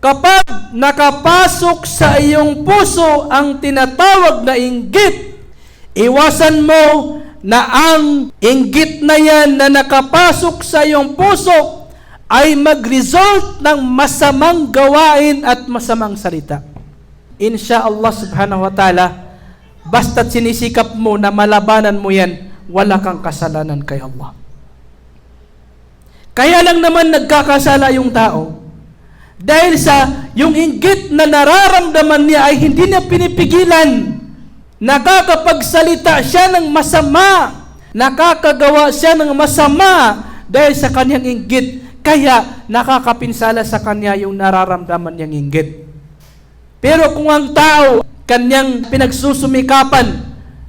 Kapag nakapasok sa iyong puso ang tinatawag na inggit, iwasan mo na ang inggit na yan na nakapasok sa iyong puso ay mag-result ng masamang gawain at masamang salita. Insya Allah subhanahu wa ta'ala, basta't sinisikap mo na malabanan mo yan, wala kang kasalanan kay Allah. Kaya lang naman nagkakasala yung tao. Dahil sa yung inggit na nararamdaman niya ay hindi niya pinipigilan. Nakakapagsalita siya ng masama. Nakakagawa siya ng masama dahil sa kanyang inggit. Kaya nakakapinsala sa kanya yung nararamdaman niyang inggit. Pero kung ang tao kanyang pinagsusumikapan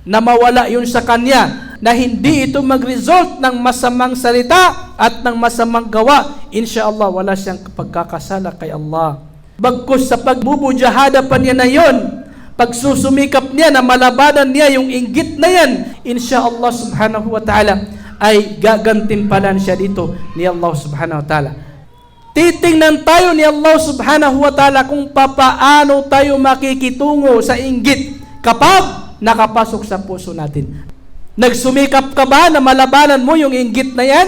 na mawala yun sa kanya, na hindi ito mag-result ng masamang salita at ng masamang gawa, insya Allah wala siyang pagkakasala kay Allah. Bagkus sa pagbubujahada pa niya na yon, pagsusumikap niya na malabanan niya yung inggit na yan, insya Allah subhanahu wa ta'ala ay gagantimpalan siya dito ni Allah subhanahu wa ta'ala. Titingnan tayo ni Allah subhanahu wa ta'ala kung papaano tayo makikitungo sa inggit kapag nakapasok sa puso natin. Nagsumikap ka ba na malabanan mo yung inggit na yan?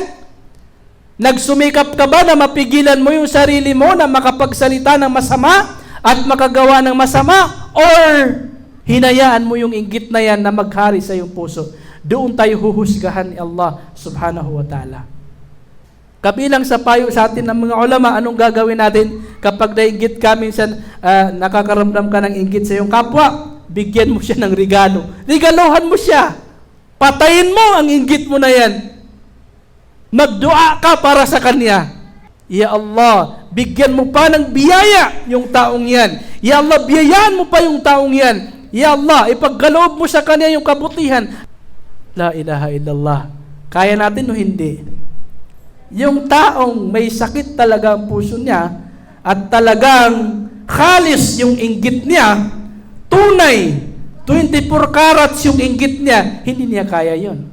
Nagsumikap ka ba na mapigilan mo yung sarili mo na makapagsalita ng masama at makagawa ng masama? Or hinayaan mo yung inggit na yan na maghari sa iyong puso? Doon tayo huhusgahan ni Allah subhanahu wa ta'ala. Kabilang sa payo sa atin ng mga ulama, anong gagawin natin kapag nainggit ka minsan, uh, nakakaramdam ka ng inggit sa iyong kapwa? Bigyan mo siya ng regalo. Regaluhan mo siya. Patayin mo ang inggit mo na yan. Magdua ka para sa kanya. Ya Allah, bigyan mo pa ng biyaya yung taong yan. Ya Allah, biyayaan mo pa yung taong yan. Ya Allah, ipagkaloob mo sa kanya yung kabutihan. La ilaha illallah. Kaya natin o hindi? Yung taong may sakit talaga ang puso niya at talagang khalis yung inggit niya, tunay 24 carats yung inggit niya, hindi niya kaya yon.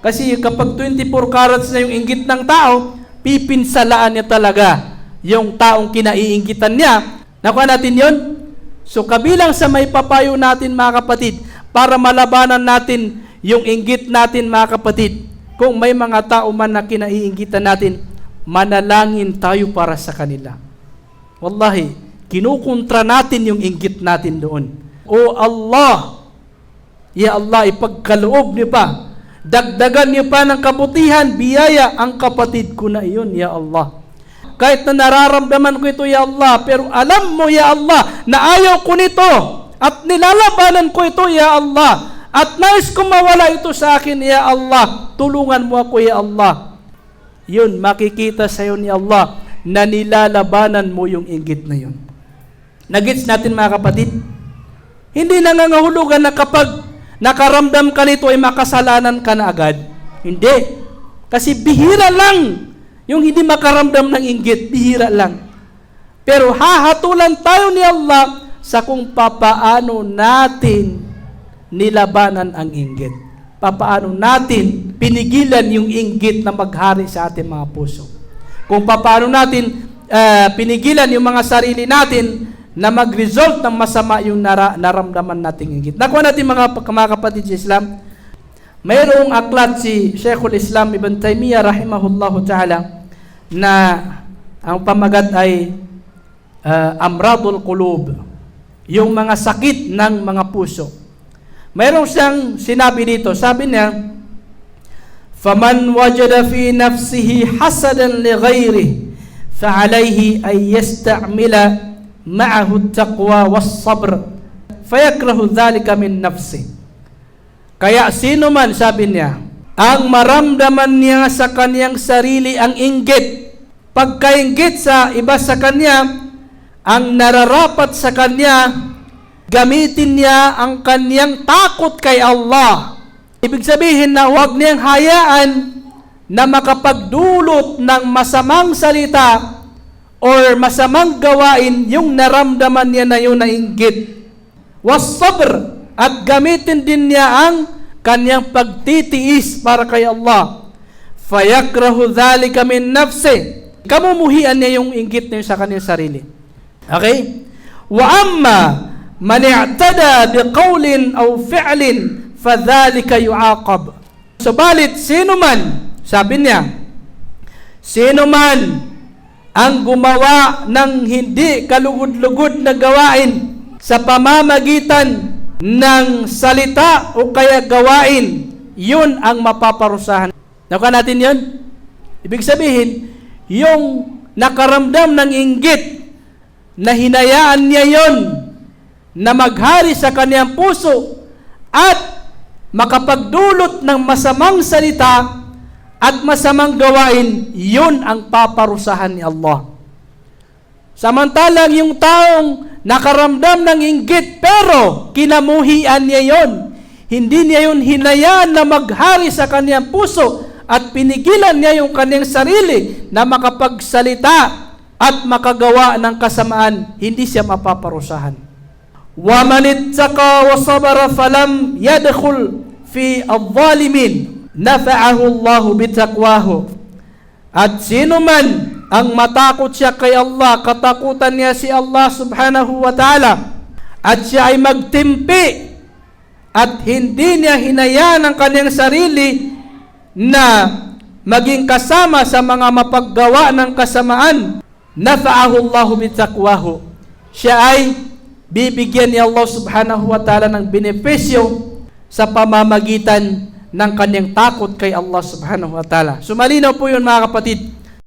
Kasi kapag 24 carats na yung inggit ng tao, pipinsalaan niya talaga yung taong kinaiinggitan niya. Nakuha natin yon? So kabilang sa may papayo natin mga kapatid, para malabanan natin yung inggit natin mga kapatid, kung may mga tao man na kinaiinggitan natin, manalangin tayo para sa kanila. Wallahi, kinukontra natin yung inggit natin doon. O Allah, Ya Allah, ipagkaloob niyo pa, dagdagan niyo pa ng kabutihan, biyaya ang kapatid ko na iyon, Ya Allah. Kahit na nararamdaman ko ito, Ya Allah, pero alam mo, Ya Allah, na ayaw ko nito at nilalabanan ko ito, Ya Allah. At nais ko mawala ito sa akin, Ya Allah. Tulungan mo ako, Ya Allah. Yun, makikita sa iyo ni Allah na nilalabanan mo yung inggit na yun. Nagits natin mga kapatid? Hindi nangangahulugan na kapag nakaramdam ka nito ay makasalanan ka na agad. Hindi. Kasi bihira lang yung hindi makaramdam ng inggit. Bihira lang. Pero hahatulan tayo ni Allah sa kung papaano natin nilabanan ang inggit. Papaano natin pinigilan yung inggit na maghari sa ating mga puso. Kung papaano natin uh, pinigilan yung mga sarili natin na mag-result ng masama yung nara, naramdaman nating inggit. Nakuha natin mga, mga kapatid sa Islam, mayroong aklat si Sheikhul Islam Ibn Taymiyyah rahimahullahu ta'ala na ang pamagat ay uh, Amradul Qulub, yung mga sakit ng mga puso. Mayroong siyang sinabi dito, sabi niya, فَمَنْ وَجَدَ فِي نَفْسِهِ حَسَدًا لِغَيْرِهِ فَعَلَيْهِ أَنْ يَسْتَعْمِلَ ma'ahu taqwa was sabr fayakrahu dhalika min nafsi kaya sino man sabi niya ang maramdaman niya sa kaniyang sarili ang inggit pagkainggit sa iba sa kanya ang nararapat sa kanya gamitin niya ang kaniyang takot kay Allah ibig sabihin na huwag niyang hayaan na makapagdulot ng masamang salita or masamang gawain yung naramdaman niya na yun na inggit. Was sabr at gamitin din niya ang kanyang pagtitiis para kay Allah. Fayakrahu dhalika min nafsi. Kamumuhian niya yung inggit niya sa kanyang sarili. Okay? Wa amma man i'tada biqawlin aw fi'lin fadhalika yu'aqab. Subalit sino man, sabi niya, sino man ang gumawa ng hindi kalugod-lugod na gawain sa pamamagitan ng salita o kaya gawain, yun ang mapaparusahan. Nakuha natin yun? Ibig sabihin, yung nakaramdam ng inggit na hinayaan niya yon na maghari sa kaniyang puso at makapagdulot ng masamang salita at masamang gawain, yun ang paparusahan ni Allah. Samantalang yung taong nakaramdam ng inggit pero kinamuhian niya yon. Hindi niya yun hinayaan na maghari sa kaniyang puso at pinigilan niya yung kaniyang sarili na makapagsalita at makagawa ng kasamaan, hindi siya mapaparusahan. Ittaqa wa sabara falam yadkhul fi adh-dhalimin nafa'ahu Allahu bitaqwahu. At sino man ang matakot siya kay Allah, katakutan niya si Allah subhanahu wa ta'ala, at siya ay magtimpi at hindi niya hinayaan ang kanyang sarili na maging kasama sa mga mapaggawa ng kasamaan, nafa'ahu Allahu bitaqwahu. Siya ay bibigyan ni Allah subhanahu wa ta'ala ng benepisyo sa pamamagitan ng kanyang takot kay Allah subhanahu wa ta'ala. Sumalinaw po yun mga kapatid.